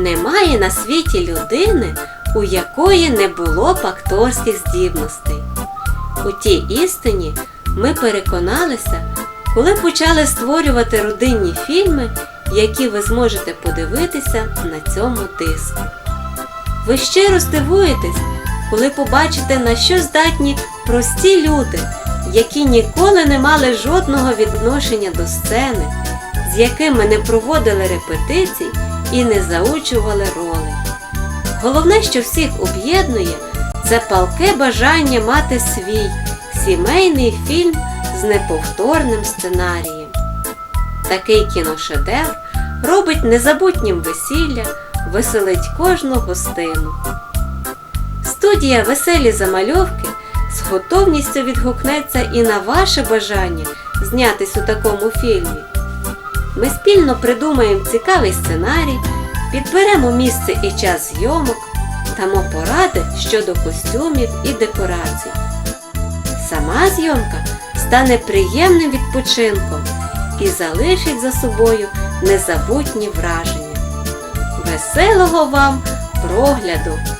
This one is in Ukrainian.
Немає на світі людини, у якої не було б акторських здібностей. У тій істині ми переконалися, коли почали створювати родинні фільми, які ви зможете подивитися на цьому диску. Ви щиро здивуєтесь, коли побачите, на що здатні прості люди, які ніколи не мали жодного відношення до сцени, з якими не проводили репетицій і не заучували ролей. Головне, що всіх об'єднує, це палке бажання мати свій сімейний фільм з неповторним сценарієм. Такий кіношедевр робить незабутнім весілля, веселить кожну гостину. Студія Веселі замальовки з готовністю відгукнеться і на ваше бажання знятись у такому фільмі. Ми спільно придумаємо цікавий сценарій, підберемо місце і час зйомок, дамо поради щодо костюмів і декорацій. Сама зйомка стане приємним відпочинком і залишить за собою незабутні враження. Веселого вам прогляду!